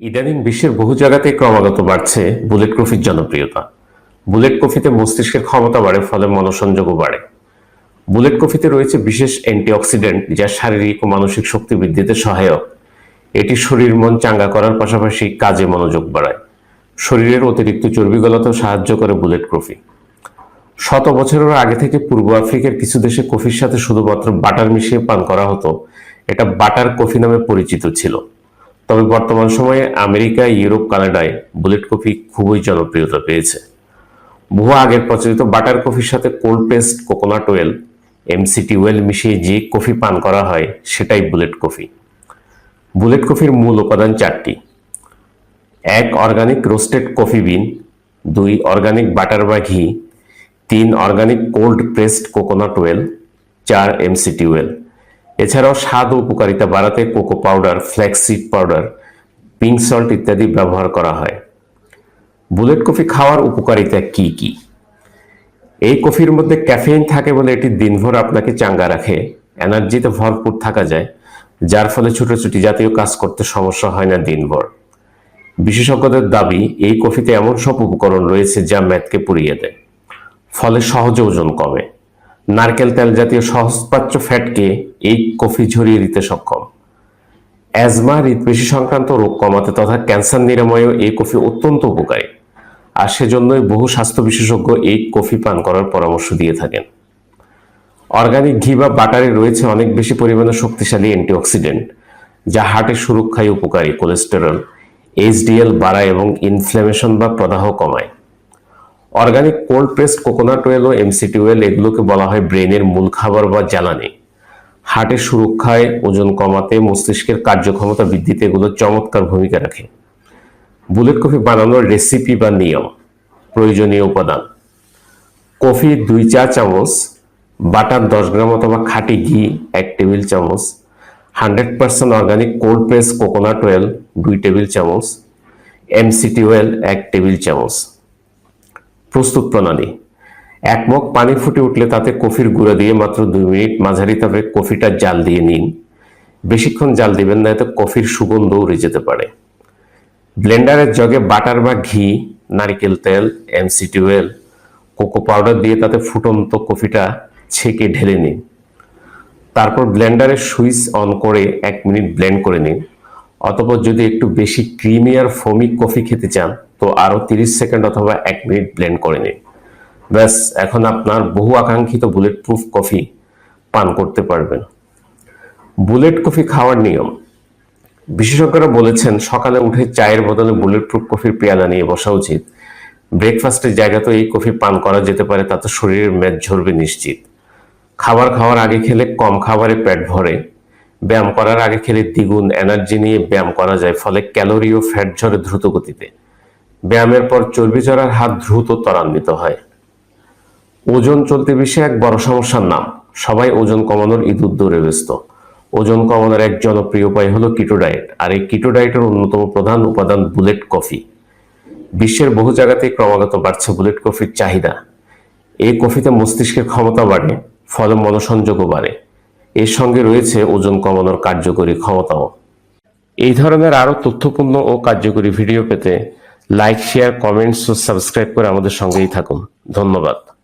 ইদানিং বিশ্বের বহু জায়গাতেই ক্রমাগত বাড়ছে বুলেট কফির জনপ্রিয়তা। বুলেট কফিতে মস্তিষ্কের ক্ষমতা বাড়ে, ফলে মনোসংযোগও বাড়ে। বুলেট কফিতে রয়েছে বিশেষ অ্যান্টিঅক্সিডেন্ট যা শারীরিক ও মানসিক শক্তি বৃদ্ধিতে সহায়ক। এটি শরীর মন চাঙ্গা করার পাশাপাশি কাজে মনোযোগ বাড়ায়। শরীরের অতিরিক্ত চর্বি গলাতেও সাহায্য করে বুলেট কফি। শত বছরের আগে থেকে পূর্ব আফ্রিকার কিছু দেশে কফির সাথে শুধুমাত্র বাটার মিশিয়ে পান করা হতো। এটা বাটার কফি নামে পরিচিত ছিল। তবে বর্তমান সময়ে আমেরিকা, ইউরোপ, কানাডায় বুলেট কফি খুবই জনপ্রিয়তা পেয়েছে। বহু আগের প্রচলিত বাটার কফির সাথে cold pressed, coconut oil MCT oil মিশিয়ে যে কফি পান করা হয়, সেটাই বুলেট কফি। বুলেট কফির মূল উপাদান চারটি। এক, অর্গানিক রোস্টেড কফি বিন। দুই, অর্গানিক বাটার বা ঘি। তিন, organic cold pressed coconut oil চার, এমসিটি ওয়েল এছাড়াও স্বাদ উপকারিতা বাড়াতে cocoa powder flaxseed powder, pink salt ইত্যাদি ব্যবহার করা হয়। বুলেট কফি খাওয়ার উপকারিতা কি কি? এই কফির মধ্যে ক্যাফেইন থাকে বলে এটি দিনভর আপনাকে চাঙ্গা রাখে, এনার্জিতে ভরপুর থাকা যায়, যার ফলে ছোটাছুটি জাতীয় কাজ করতে সমস্যা হয় না দিনভর। বিশেষজ্ঞদের দাবি, এই কফিতে এমন সব উপকরণ রয়েছে যা ম্যাথকে পুড়িয়ে দেয়, ফলে সহজে ওজন কমে। নারকেল তেল জাতীয় সহজপাচ্য ফ্যাটকে এই কফি ঝরিয়ে দিতে সক্ষম। অ্যাজমা, হৃদপেশি সংক্রান্ত রোগ কমাতে তথা ক্যান্সার নিরাময়েও এই কফি অত্যন্ত উপকারী। আর সেজন্যই বহু স্বাস্থ্য বিশেষজ্ঞ এই কফি পান করার পরামর্শ দিয়ে থাকেন। অর্গানিক ঘি বা বাটারে রয়েছে অনেক বেশি পরিমাণে শক্তিশালী অ্যান্টিঅক্সিডেন্ট, যা হার্টের সুরক্ষায় উপকারী। কোলেস্টেরল, এইচডিএল বাড়ায় এবং ইনফ্ল্যামেশন বা প্রদাহ কমায়। Organic cold pressed coconut oil ও এমসিটি ওয়েল এগুলোকে বলা হয় ব্রেনের মূল খাবার বা জ্বালানি। হার্টের সুরক্ষায় ওজন কমাতে, মস্তিষ্কের কার্যক্ষমতা বৃদ্ধিতে এগুলো চমৎকার ভূমিকা রাখে। বুলেট কফি বানানোর রেসিপি বা নিয়ম, প্রয়োজনীয় উপাদান। কফি দুই চা চামচ বাটার দশ গ্রাম অথবা খাঁটি ঘি এক টেবিল চামচ hundred percent organic cold press coconut oil দুই টেবিল চামচ এমসিটি ওয়েল এক টেবিল চামচ। প্রস্তুত প্রণালী। এক মগ পানি ফুটে উঠলে তাতে কফির গুঁড়া দিয়ে মাত্র দুই মিনিট মাঝারি তাপে কফিটা জাল দিয়ে নিন। বেশিক্ষণ জাল দিবেন না, এতে কফির সুগন্ধ উড়ে যেতে পারে। ব্লেন্ডারের জগে বাটার বা ঘি, নারকেল তেল এমসিটি ওয়েল কোকো পাউডার দিয়ে তাতে ফুটন্ত কফিটা ছেঁকে ঢেলে নিন। তারপর ব্লেন্ডারের সুইচ অন করে এক মিনিট ব্লেন্ড করে নিন। অতপর যদি একটু বেশি ক্রিমি আর ফোমি কফি খেতে চান তো আরও তিরিশ সেকেন্ড অথবা এক মিনিট ব্লেন্ড করে নিন। ব্যাস, এখন আপনার বহু আকাঙ্ক্ষিত বুলেট প্রুফ কফি পান করতে পারবেন। বুলেট কফি খাওয়ার নিয়ম। বিশেষজ্ঞরা বলেছেন, সকালে উঠে চায়ের বদলে বুলেট প্রুফ কফির পেয়ালা নিয়ে বসা উচিত। ব্রেকফাস্টের জায়গাতেও এই কফি পান করা যেতে পারে, তাতে শরীরের মেদ ঝরবে নিশ্চিত। খাবার খাওয়ার আগে খেলে কম খাবারে পেট ভরে। ব্যায়াম করার আগে খেলে দ্বিগুণ এনার্জি নিয়ে ব্যায়াম করা যায়, ফলে ক্যালোরি ও ফ্যাট ঝরে দ্রুত গতিতে ব্যায়ামের পর চর্বি চড়ার হাত দ্রুত ত্বরান্বিত হয়। ওজন চলতে বেশি এক বড় সমস্যার নাম। সবাই ওজন কমানোর ইঁদুর দৌড়ে ব্যস্ত। ওজন কমানোর এক জনপ্রিয় উপায় হলো কিটো ডায়েট আর এই কিটো ডায়েটের অন্যতম প্রধান উপাদান বুলেট কফি বিশ্বের বহু জায়গাতেই ক্রমাগত বাড়ছে বুলেট কফির চাহিদা। এই কফিতে মস্তিষ্কের ক্ষমতা বাড়ে, ফলে মনোসংযোগও বাড়ে। এর সঙ্গে রয়েছে ওজন কমানোর কার্যকরী ক্ষমতাও। এই ধরনের আরও তথ্যপূর্ণ ও কার্যকরী ভিডিও পেতে লাইক শেয়ার কমেন্টস ও সাবস্ক্রাইব করে আমাদের সঙ্গেই থাকুন। ধন্যবাদ।